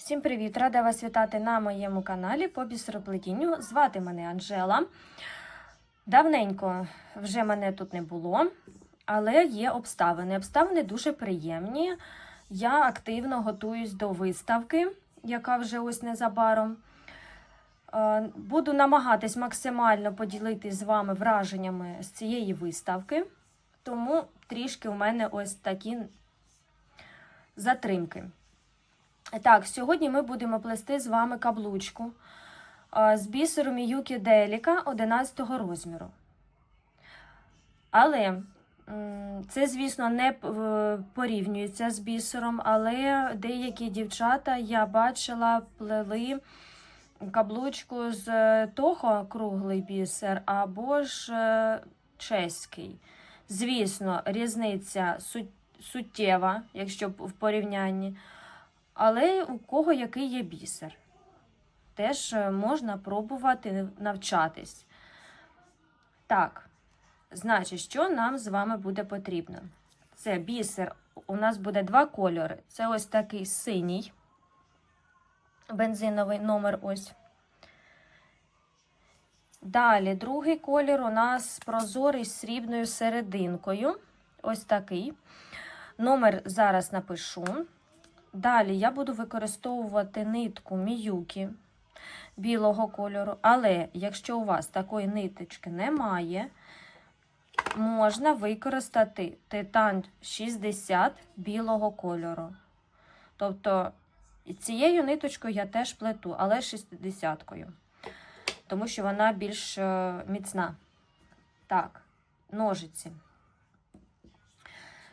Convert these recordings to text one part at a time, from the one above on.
Всім привіт! Рада вас вітати на моєму каналі по бісероплетінню. Звати мене Анжела. Давненько вже мене тут не було, але є обставини. Обставини дуже приємні. Я активно готуюсь до виставки, яка вже ось незабаром. Е, Буду намагатись максимально поділитись з вами враженнями з цієї виставки, тому трішки у мене ось такі затримки. Так, сьогодні ми будемо плести з вами каблучку з бісеру Міюкі Деліка 11 розміру. Але це, звісно, не порівнюється з бісером, але деякі дівчата я бачила плели каблучку з е, того круглий бісер або ж е, чеський. Звісно, різниця суттєва, якщо в порівнянні. Але у кого який є бісер, теж е, можна пробувати навчатись. Так, значить, що нам з вами буде потрібно? Це бісер. У нас буде два кольори. Це ось такий синій, бензиновий номер ось. Далі, другий колір у нас прозорий з срібною серединкою. Ось такий. Номер зараз напишу. Далі я буду використовувати нитку Міюкі білого кольору, але якщо у вас такої ниточки немає, можна використати титан 60 білого кольору. Тобто цією ниточкою я теж плету, але 60-кою, тому що вона більш е, міцна. Так, ножиці.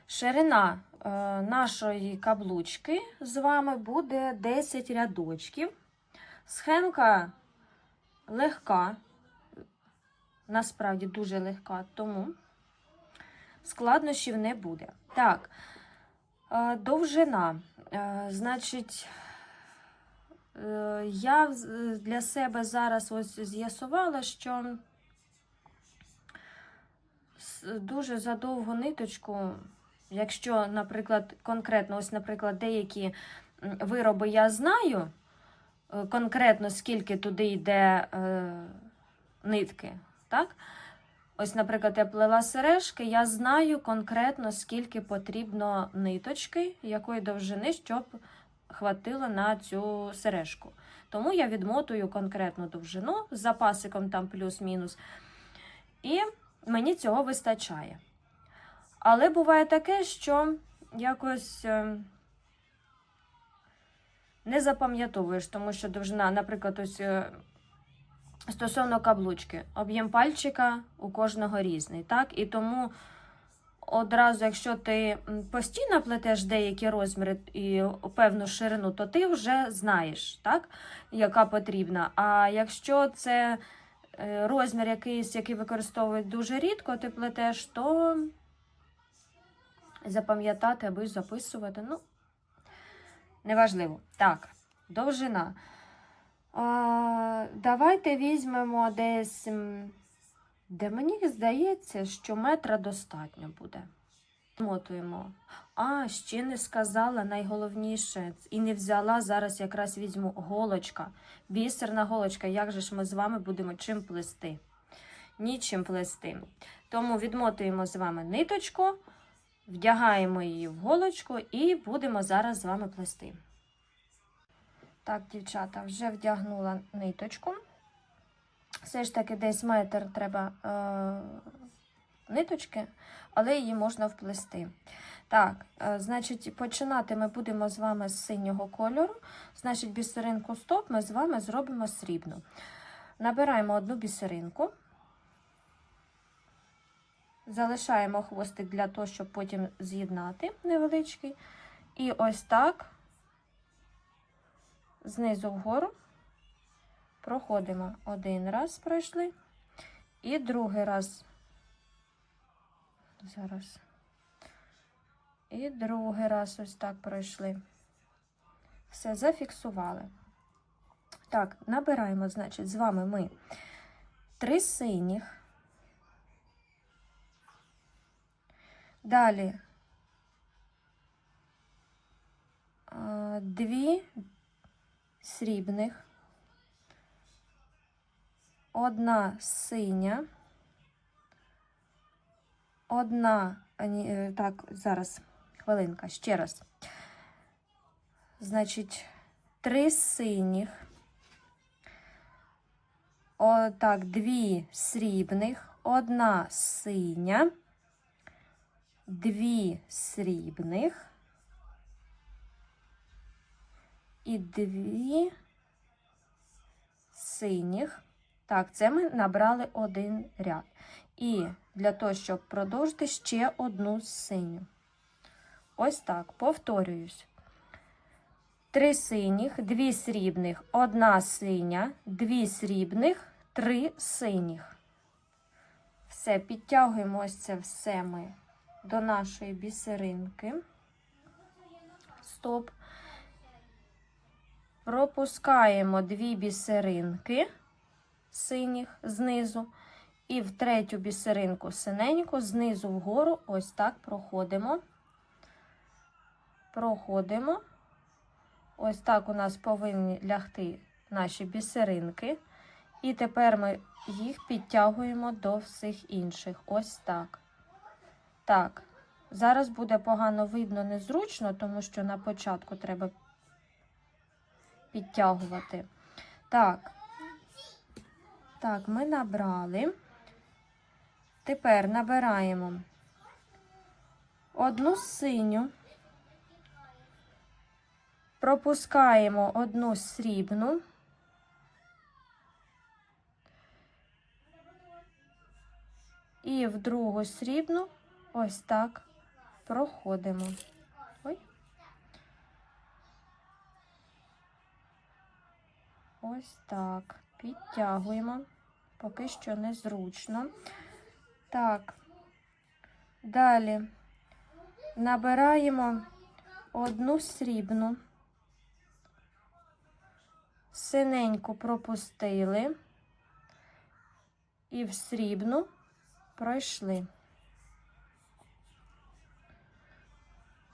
Ширина нашої каблучки з вами буде 10 рядочків. Схемка легка, насправді дуже легка, тому складнощів не буде. Так, е, довжина. Е, Значить, е, я для себе зараз ось з'ясувала, що дуже задовгу ниточку Якщо, наприклад, конкретно, ось, наприклад, деякі вироби я знаю, е, конкретно скільки туди йде е, нитки, так? Ось, наприклад, я плела сережки, я знаю конкретно, скільки потрібно ниточки, якої довжини, щоб хватило на цю сережку. Тому я відмотую конкретну довжину з запасиком там плюс-мінус. І мені цього вистачає. Але буває таке, що якось е, не запам'ятовуєш, тому що довжина, наприклад, ось е, стосовно каблучки, об'єм пальчика у кожного різний. так? І тому одразу, якщо ти постійно плетеш деякі розміри і певну ширину, то ти вже знаєш, так? яка потрібна. А якщо це е, розмір якийсь, який використовують дуже рідко, ти плетеш, то запам'ятати або записувати. Ну, неважливо. Так, довжина. А, давайте візьмемо десь, де мені здається, що метра достатньо буде. Мотуємо. А, ще не сказала найголовніше, і не взяла, зараз якраз візьму голочка. Бісерна голочка. Як же ж ми з вами будемо чим плести? Нічим плести. Тому відмотуємо з вами ниточку. Вдягаємо її в голочку і будемо зараз з вами плести. Так, дівчата, вже вдягнула ниточку. Все ж таки десь метр треба е, ниточки, але її можна вплести. Так, е, значить, починати ми будемо з вами з синього кольору. Значить, бісеринку стоп ми з вами зробимо срібну. Набираємо одну бісеринку. Залишаємо хвостик для того, щоб потім з'єднати невеличкий. І ось так знизу вгору проходимо один раз пройшли, і другий раз. Зараз. І другий раз ось так пройшли. Все, зафіксували. Так, набираємо, значить, з вами ми три синіх. Далі дві срібних, одна синя, одна, е, так, зараз, хвилинка, ще раз. Значить, три синіх. О, так, дві срібних, одна синя, дві срібних і дві синіх. Так, це ми набрали один ряд. І для того, щоб продовжити ще одну синю. Ось так, повторююсь. Три синіх, дві срібних, одна синя, дві срібних, три синіх. Все, підтягуємо ось це все ми до нашої бісеринки. Стоп. Пропускаємо дві бісеринки синіх знизу. І в третю бісеринку синеньку, знизу вгору, ось так проходимо. Проходимо. Ось так у нас повинні лягти наші бісеринки. І тепер ми їх підтягуємо до всіх інших. Ось так. Так, зараз буде погано видно, незручно, тому що на початку треба підтягувати. Так, так, ми набрали. Тепер набираємо одну синю. Пропускаємо одну срібну. І в другу срібну ось так проходимо. Ой. Ось так. Підтягуємо. Поки що незручно. Так. Далі набираємо одну срібну синеньку пропустили і в срібну пройшли.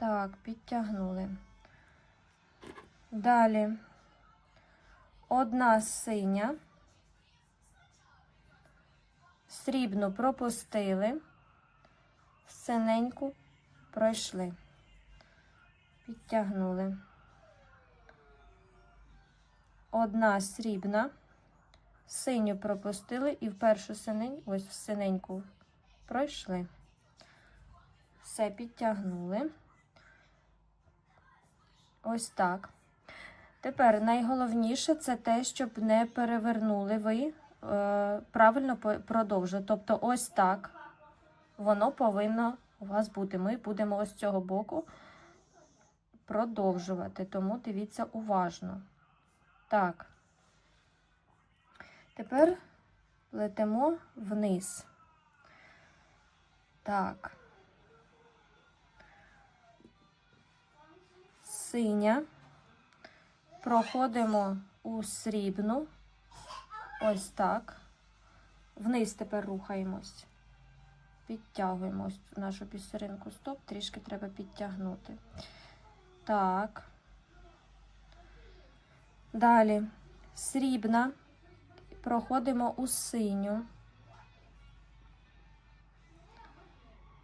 Так, підтягнули. Далі одна синя, срібну пропустили, синеньку пройшли, підтягнули одна срібна, синю пропустили і в першу синень, ось в синеньку пройшли. Все підтягнули. Ось так. Тепер найголовніше це те, щоб не перевернули ви е, правильно продовжувати. Тобто, ось так воно повинно у вас бути. Ми будемо ось цього боку продовжувати, тому дивіться уважно. Так. Тепер летимо вниз. Так. Синя. Проходимо у срібну. Ось так. Вниз тепер рухаємось. Підтягуємо ось нашу пісеринку. Стоп, трішки треба підтягнути. Так. Далі срібна, проходимо у синю.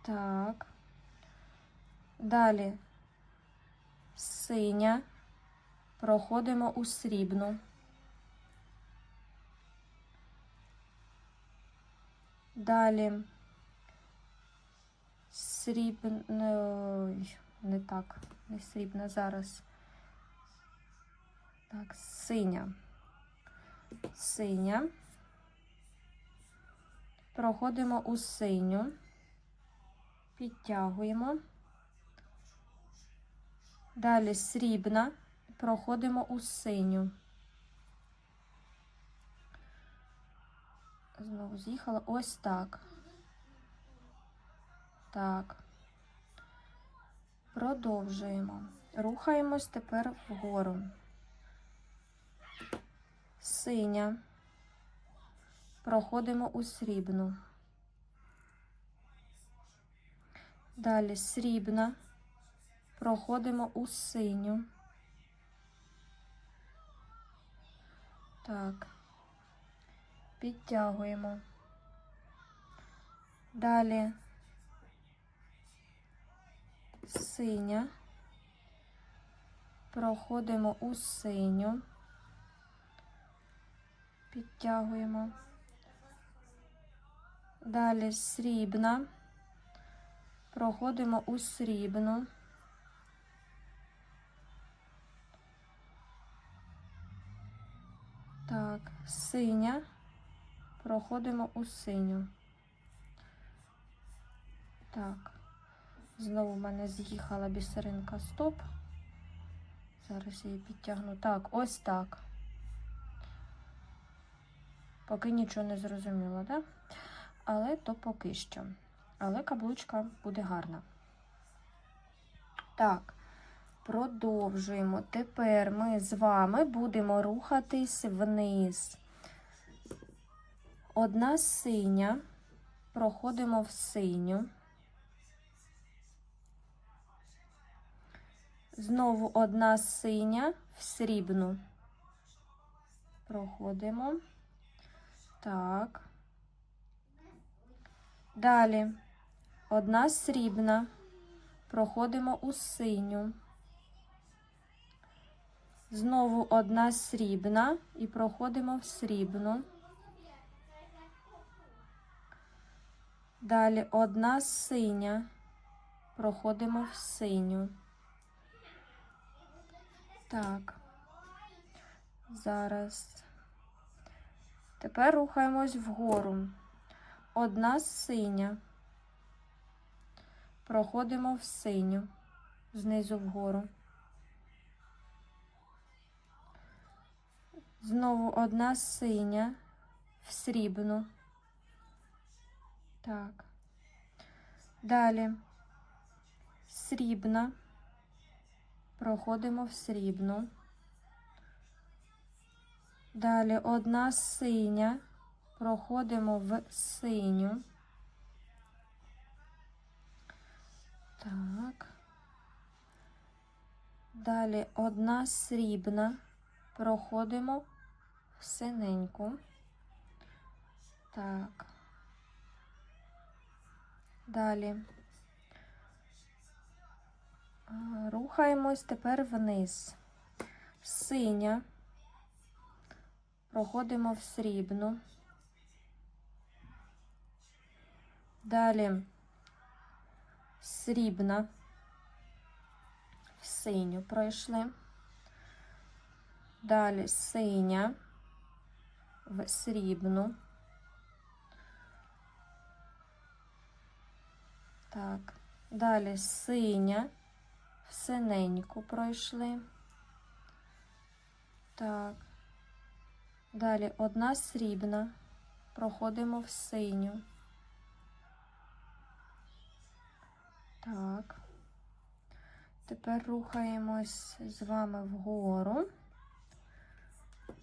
Так. Далі синя, проходимо у срібну. Далі срібна, не так, не срібна зараз. Так, синя. Синя. Проходимо у синю, підтягуємо. Далі срібна, проходимо у синю. Знову з'їхала ось так. Так. Продовжуємо. Рухаємось тепер вгору синя. Проходимо у срібну. Далі срібна. Проходимо у синю. Так. Підтягуємо. Далі синя. Проходимо у синю. Підтягуємо. Далі срібна. Проходимо у срібну. Так, синя. Проходимо у синю. Так. Знову в мене з'їхала бісеринка стоп. Зараз я її підтягну. Так, ось так. Поки нічого не зрозуміло, так? Але то поки що. Але каблучка буде гарна. Так, продовжуємо. Тепер ми з вами будемо рухатись вниз. Одна синя. Проходимо в синю. Знову одна синя в срібну. Проходимо. Так. Далі одна срібна. Проходимо у синю. Знову одна срібна і проходимо в срібну. Далі одна синя. Проходимо в синю. Так. Зараз. Тепер рухаємось вгору. Одна синя. Проходимо в синю. Знизу вгору. Знову одна синя в срібну. Так. Далі срібна. Проходимо в срібну. Далі одна синя. Проходимо в синю. Так. Далі одна срібна. Проходимо синеньку. Так. Далі. Рухаємось тепер вниз. Синя. Проходимо в срібну. Далі срібна. В синю пройшли. Далі синя в срібну. Так, далі синя в синеньку пройшли. Так. Далі одна срібна. Проходимо в синю. Так. Тепер рухаємось з вами вгору.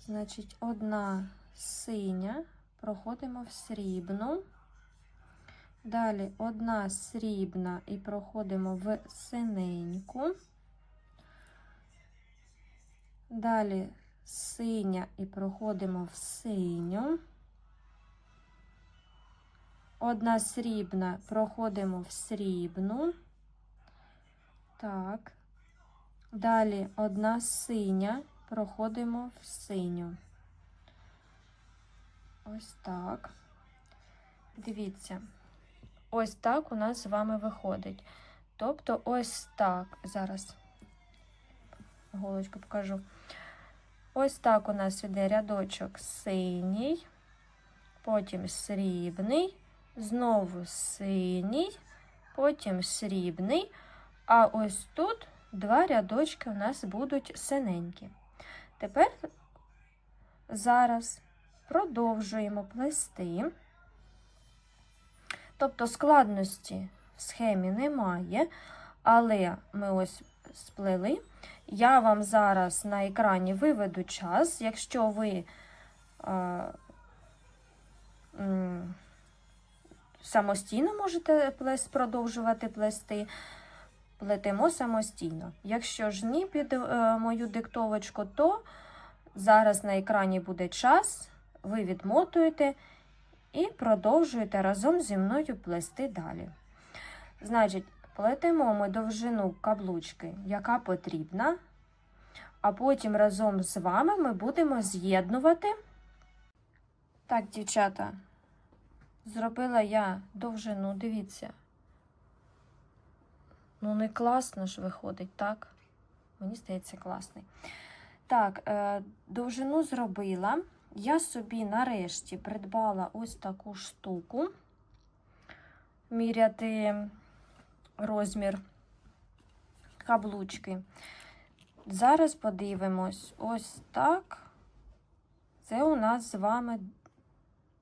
Значить, одна синя. Проходимо в срібну. Далі одна срібна і проходимо в синеньку. Далі синя і проходимо в синю. Одна срібна проходимо в срібну. Так. Далі одна синя проходимо в синю. Ось так. Дивіться. Ось так у нас з вами виходить. Тобто, ось так. Зараз голочку покажу. Ось так у нас іде рядочок синій, потім срібний, знову синій, потім срібний. А ось тут два рядочки у нас будуть синенькі. Тепер зараз продовжуємо плести. Тобто складності в схемі немає, але ми ось сплели. Я вам зараз на екрані виведу час. Якщо ви м, самостійно можете плес, продовжувати плести, плетемо самостійно. Якщо ж ні під е, мою диктовочку, то Зараз на екрані буде час, ви відмотуєте і продовжуєте разом зі мною плести далі. Значить, плетемо ми довжину каблучки, яка потрібна, а потім разом з вами ми будемо з'єднувати. Так, дівчата, зробила я довжину, дивіться. Ну, не класно ж виходить, так? Мені здається, класний. Так, е, довжину зробила. Я собі нарешті придбала ось таку штуку. Міряти розмір каблучки. Зараз подивимось ось так. Це у нас з вами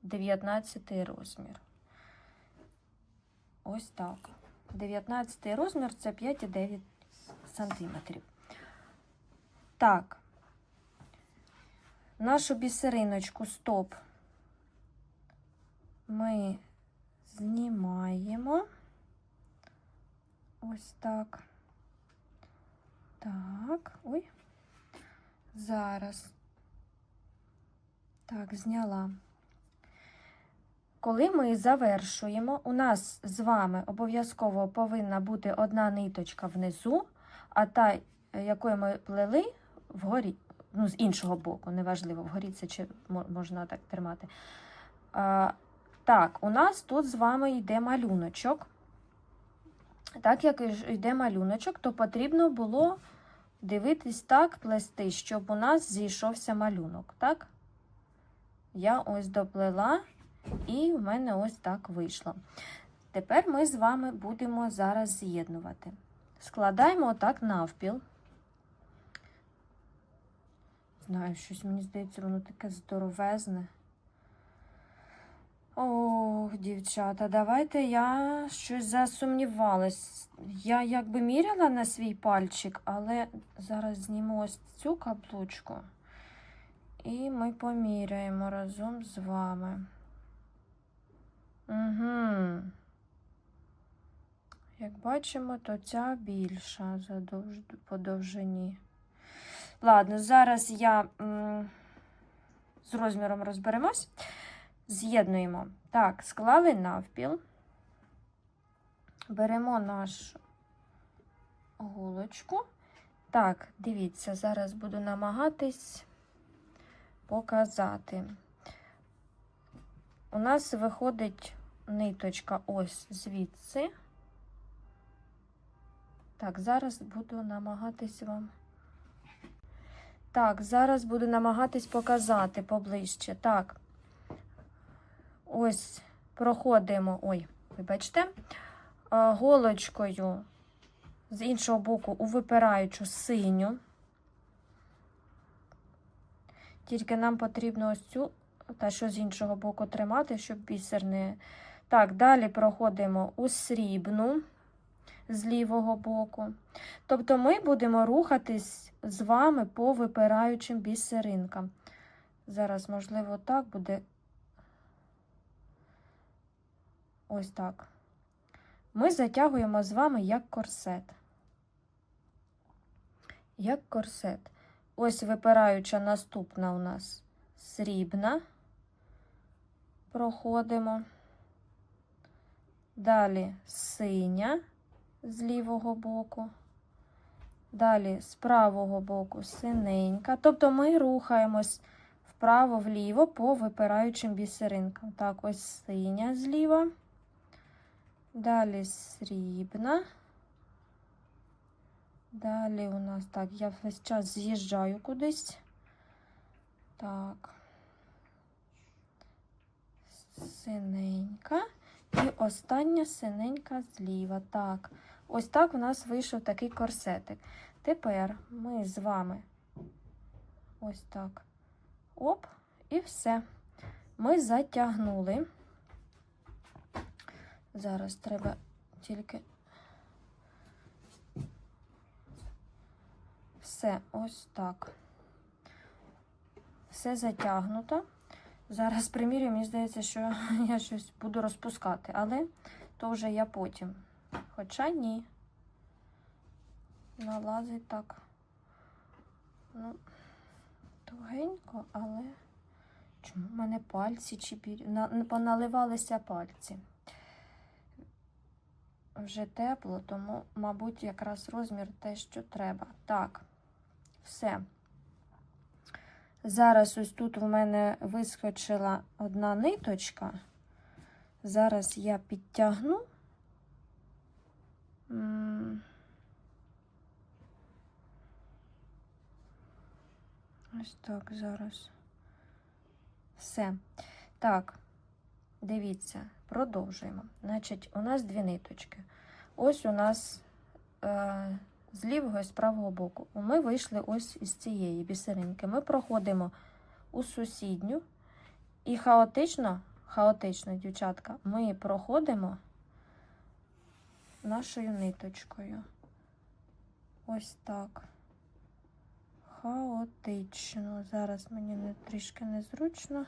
19 розмір. Ось так. 19 розмір це 5,9 сантиметрів. Так, нашу бісериночку стоп ми знімаємо. Ось так. Так, ой. Зараз. Так, зняла. Коли ми завершуємо, у нас з вами обов'язково повинна бути одна ниточка внизу, а та, якою ми плели, вгорі, ну, з іншого боку, неважливо, вгорі це чи можна так тримати. А, так, у нас тут з вами йде малюночок. Так як йде малюночок, то потрібно було дивитись так, плести, щоб у нас зійшовся малюнок. Так? Я ось доплела, і в мене ось так вийшло. Тепер ми з вами будемо зараз з'єднувати. Складаємо отак навпіл. Знаю, щось мені здається, воно таке здоровезне. Ох, дівчата, давайте я щось засумнівалась. Я якби міряла на свій пальчик, але зараз зніму ось цю каблучку. І ми поміряємо разом з вами. Угу. Як бачимо, то ця більша по довжині. Ладно, зараз я м, з розміром розберемось. З'єднуємо. Так, склали навпіл. Беремо нашу голочку. Так, дивіться, зараз буду намагатись показати. У нас виходить ниточка ось звідси. Так, зараз буду намагатись вам. Так, зараз буду намагатись показати поближче. Так, ось проходимо, ой, вибачте, голочкою з іншого боку у випираючу синю. Тільки нам потрібно ось цю, та що з іншого боку тримати, щоб бісер не. Так, далі проходимо у срібну з лівого боку. Тобто ми будемо рухатись з вами по випираючим бісеринкам. Зараз, можливо, так буде. Ось так. Ми затягуємо з вами як корсет. Як корсет. Ось випираюча наступна у нас срібна. Проходимо. Далі синя з лівого боку. Далі з правого боку синенька. Тобто ми рухаємось вправо-вліво по випираючим бісеринкам. Так, ось синя зліва. Далі срібна. Далі у нас так, я весь час з'їжджаю кудись. Так. Синенька. І остання синенька зліва. Так, ось так у нас вийшов такий корсетик. Тепер ми з вами ось так. Оп, і все. Ми затягнули. Зараз треба тільки все ось так. Все затягнуто. Зараз примірю, мені здається, що я щось буду розпускати, але то вже я потім. Хоча ні. Налазить так. Ну, тугенько. але чому в мене пальці чи. На... поналивалися пальці? Вже тепло, тому, мабуть, якраз розмір те, що треба. Так, все. Зараз ось тут у мене вискочила одна ниточка. Зараз я підтягну. М. Ось так зараз. Все. Так, дивіться, продовжуємо. Значить, у нас дві ниточки. Ось у нас е, з лівого і з правого боку. Ми вийшли ось із цієї бісеринки. Ми проходимо у сусідню і хаотично, хаотично, дівчатка, ми проходимо нашою ниточкою. Ось так. Хаотично. Зараз мені не, трішки незручно.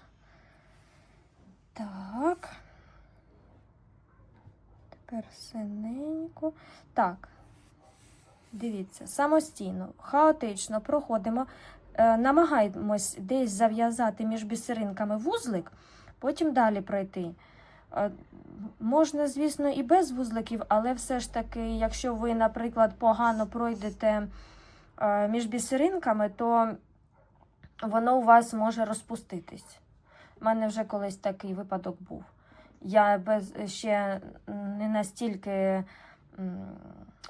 Так. Тепер синенько. Так. Дивіться, самостійно, хаотично проходимо, е, намагаємось десь зав'язати між бісеринками вузлик, потім далі пройти. Е, Можна, звісно, і без вузликів, але все ж таки, якщо ви, наприклад, погано пройдете між бісеринками, то воно у вас може розпуститись. У мене вже колись такий випадок був. Я без, ще не настільки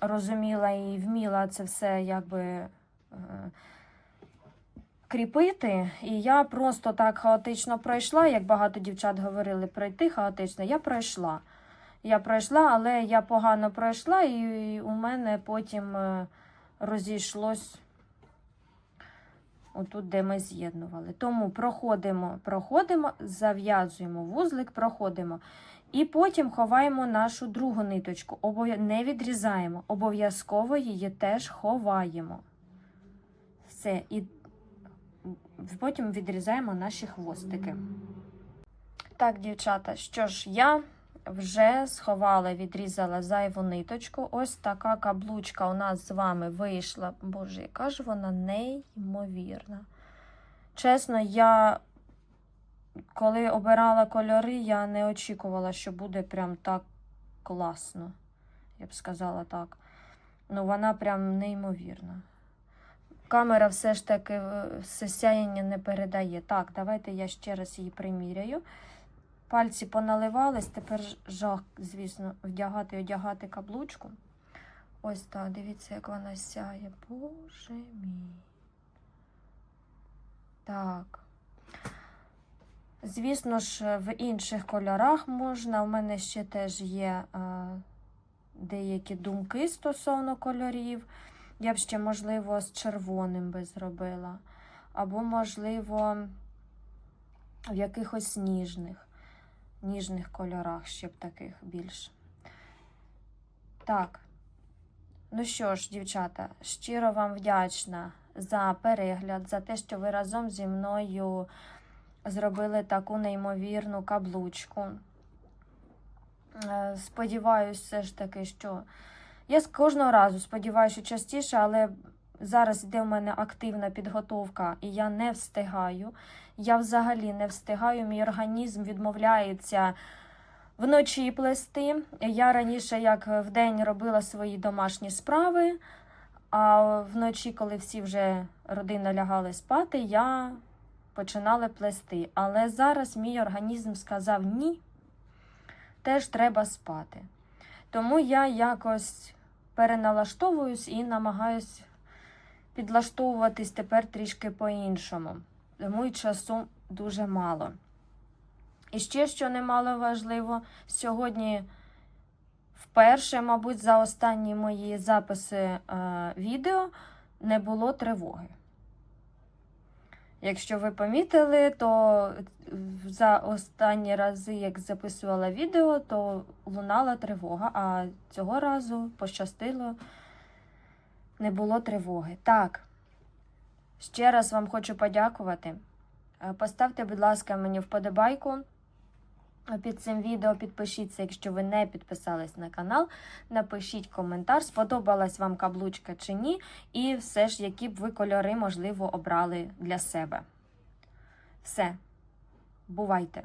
розуміла і вміла це все якби е, кріпити. І я просто так хаотично пройшла, як багато дівчат говорили, пройти хаотично. Я пройшла. Я пройшла, але я погано пройшла, і у мене потім е, розійшлось отут, де ми з'єднували. Тому проходимо, проходимо, зав'язуємо вузлик, проходимо. І потім ховаємо нашу другу ниточку. Не відрізаємо. Обов'язково її теж ховаємо. Все. І потім відрізаємо наші хвостики. Так, дівчата, що ж, я вже сховала, відрізала зайву ниточку. Ось така каблучка у нас з вами вийшла. Боже, яка ж вона неймовірна. Чесно, я коли обирала кольори, я не очікувала, що буде прям так класно. Я б сказала так. Ну, вона прям неймовірна. Камера все ж таки все сяєння не передає. Так, давайте я ще раз її приміряю. Пальці поналивались, тепер жах, звісно, вдягати і одягати каблучку. Ось так, дивіться, як вона сяє. Боже мій. Так. Звісно ж, в інших кольорах можна. У мене ще теж є е, деякі думки стосовно кольорів. Я б ще, можливо, з червоним би зробила. Або, можливо, в якихось ніжних, ніжних кольорах ще б таких більш. Так. Ну що ж, дівчата, щиро вам вдячна за перегляд, за те, що ви разом зі мною зробили таку неймовірну каблучку. Е, Сподіваюсь, все ж таки, що я з кожного разу сподіваюся, що частіше, але зараз йде в мене активна підготовка, і я не встигаю. Я взагалі не встигаю. Мій організм відмовляється вночі плести. Я раніше, як вдень, робила свої домашні справи, а вночі, коли всі вже родина лягали спати, я починала плести. Але зараз мій організм сказав ні, теж треба спати. Тому я якось переналаштовуюсь і намагаюсь підлаштовуватись тепер трішки по-іншому. Тому й часу дуже мало. І ще, що немало важливо, сьогодні вперше, мабуть, за останні мої записи е, відео не було тривоги. Якщо ви помітили, то за останні рази, як записувала відео, то лунала тривога, а цього разу пощастило, не було тривоги. Так, ще раз вам хочу подякувати. Е, Поставте, будь ласка, мені вподобайку під цим відео. Підпишіться, якщо ви не підписались на канал. Напишіть коментар, сподобалась вам каблучка чи ні, і все ж, які б ви кольори, можливо, обрали для себе. Все. Бувайте!